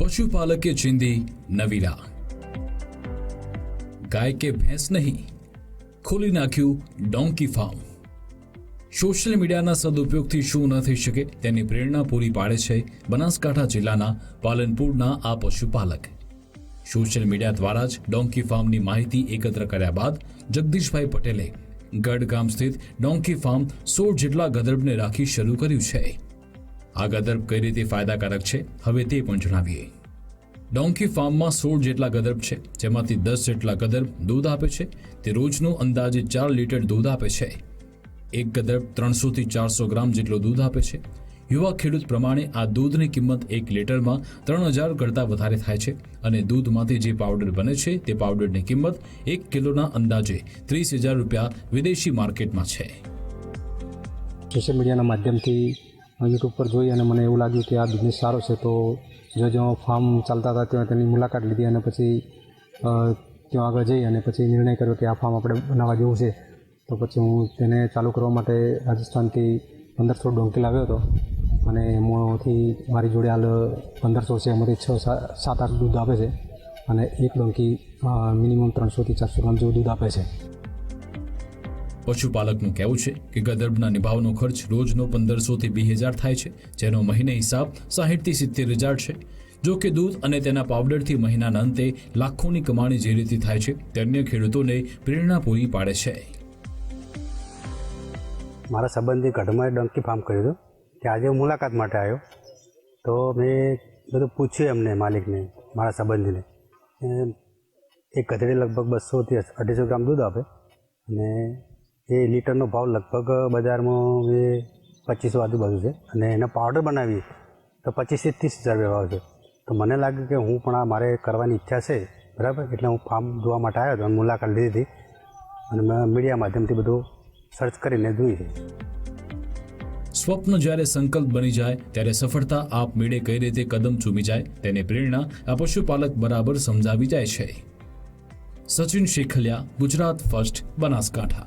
પશુપાલકે ચીંધી નવીરા ગાય કે ભેંસ નહીં, ખોલી નાખ્યું ડોંકી ફાર્મ. સોશિયલ મીડિયાના સદુપયોગથી શું ન થઈ શકે તેની પ્રેરણા પૂરી પાડે છે બનાસકાંઠા જિલ્લાના પાલનપુરના આ પશુપાલક. સોશિયલ મીડિયા દ્વારા જ ડોંકી ફાર્મની માહિતી એકત્ર કર્યા બાદ જગદીશભાઈ પટેલે ગઢ ગામ સ્થિત ડોંકી ફાર્મ સોળ જેટલા ગદર્ભને રાખી શરૂ કર્યું છે. આ ગદર્ભ કઈ રીતે ફાયદાકારક છે? હવે તે પણ જણાવીએ. ડોંકી ફાર્મમાં સોળ જેટલા ગદર્ભ છે, જેમાંથી દસ જેટલા ગદર્ભ દૂધ આપે છે. તે રોજનું અંદાજે ચાર લીટર દૂધ આપે છે. એક ગદર્ભ ત્રણસોથી ચારસો ગ્રામ જેટલું દૂધ આપે છે. યુવા ખેડૂત પ્રમાણે આ દૂધની કિંમત એક લીટરમાં ત્રણ હજાર કરતાં વધારે થાય છે અને દૂધમાંથી જે પાવડર બને છે તે પાવડરની કિંમત એક કિલોના અંદાજે ત્રીસ હજાર રૂપિયા વિદેશી માર્કેટમાં છે. સોશિયલ મીડિયાના માધ્યમથી યુટ્યુબ પર જોઈ અને મને એવું લાગ્યું કે આ બિઝનેસ સારો છે, તો જો જો ફાર્મ ચાલતા હતા, ત્યાં તેની મુલાકાત લીધી અને પછી ત્યાં આગળ જઈ અને પછી નિર્ણય કર્યો કે આ ફાર્મ આપણે બનાવવા જેવું છે. તો પછી હું તેને ચાલુ કરવા માટે રાજસ્થાનથી પંદરસો ડોંકી લાવ્યો હતો અને એમાંથી મારી જોડે હાલ પંદરસો છે, એમાંથી છ સાત આઠ દૂધ આપે છે અને એક ડોંકી મિનિમમ ત્રણસોથી ચારસો ગ્રામ જેવું દૂધ આપે છે. પશુપાલકનું કહેવું છે કે ગદર્ભના નિભાવનો ખર્ચ રોજનો પંદરસોથી બે હજાર થાય છે, જેનો મહિને હિસાબ સાહીઠથી સિત્તેર હજાર છે. જો કે દૂધ અને તેના પાવડરથી મહિનાના અંતે લાખોની કમાણી જે રીતે થાય છે, તે અન્ય ખેડૂતોને પ્રેરણા પૂરી પાડે છે. મારા સંબંધી ગઢમાં ડંકી ફાર્મ કર્યું હતું, કે આજે હું મુલાકાત માટે આવ્યો. તો મેં બધું પૂછ્યું એમને, માલિકને, મારા સંબંધીને. એક ગધેડી લગભગ બસોથી અઢીસો ગ્રામ દૂધ આપે. અને એ લીટરનો ભાવ લગભગ બજારમાં એ પચીસ આજુબાજુ છે. અને એનો પાવડર બનાવીએ તો પચીસથી ત્રીસ હજાર ભાવ છે. તો મને લાગ્યું કે હું પણ આ મારે કરવાની ઈચ્છા છે. બરાબર? એટલે હું ફાર્મ જોવા માટે આવ્યો હતો અને મુલાકાત લીધી હતી. અને મેં મીડિયા માધ્યમથી બધું સર્ચ કરીને જોઈ છે. સ્વપ્ન જ્યારે સંકલ્પ બની જાય, ત્યારે સફળતા આપમેળે કઈ રીતે કદમ ચૂમી જાય, તેને પ્રેરણા આ પશુપાલક બરાબર સમજાવી જાય છે. સચિન શેખલિયા, ગુજરાત ફર્સ્ટ બનાસકાંઠા.